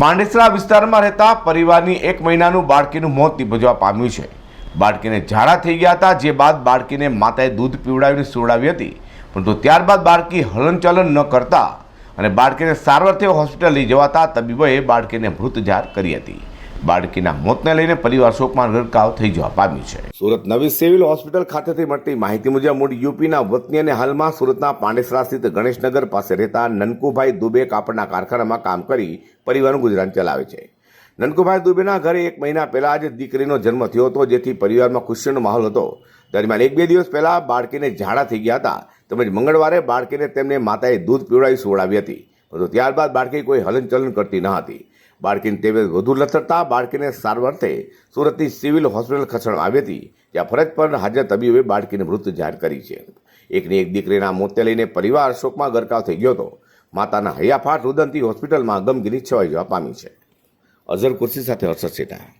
પાંડેસરા વિસ્તારમાં રહેતા પરિવારની એક મહિનાનું બાળકીનું મોત નિપજવા પામ્યું છે. બાળકીને ઝાડા થઈ ગયા હતા, જે બાદ બાળકીને માતાએ દૂધ પીવડાવીને સુવડાવી હતી. પરંતુ ત્યારબાદ બાળકી હલનચલન ન કરતા અને બાળકીને સારવારથી હોસ્પિટલ લઈ જવાતા તબીબોએ બાળકીને મૃત જાહેર કરી હતી. બાળકીના મોતને લઈને પરિવાર શોકમાં ગરકાવ થઈ જવા પામ્યું છે. સુરત નવી સિવિલ હોસ્પિટલ ખાતેથી મળતી માહિતી મુજબ મૂળ યુપીના વતની અને હાલમાં સુરતના પાંડેસરા સ્થિત ગણેશનગર પાસે રહેતા નનકુભાઈ દુબે કાપડના કારખાનામાં કામ કરી પરિવારનું ગુજરાન ચલાવે છે. નનકુભાઈ દુબેના ઘરે એક મહિના પહેલા જ દીકરીનો જન્મ થયો હતો, જેથી પરિવારમાં ખુશીનો માહોલ હતો. દરમિયાન એક બે દિવસ પહેલા બાળકીને ઝાડા થઈ ગયા હતા. તેમજ મંગળવારે બાળકીને તેમને માતાએ દૂધ પીવડાવી સુવડાવી હતી. પરંતુ ત્યારબાદ બાળકી કોઈ હલનચલન કરતી ન હતી. બાળકીની તબિયત વધુ લથડતા બાળકીને સારવારથી સુરતની સિવિલ હોસ્પિટલ ખસેડવામાં આવી હતી, જ્યાં ફરજ પર હાજર તબીબોએ બાળકીને મૃત જાહેર કરી છે. એકની એક દીકરીના મોતને લઈને પરિવાર શોકમાં ગરકાવ થઈ ગયો હતો. માતાના હૈયાફાટ રુદનથી હોસ્પિટલમાં ગમગીરી છવાઈ જવા પામી છે. અઝર કુર્સી સાથે હર્ષદ સેઠા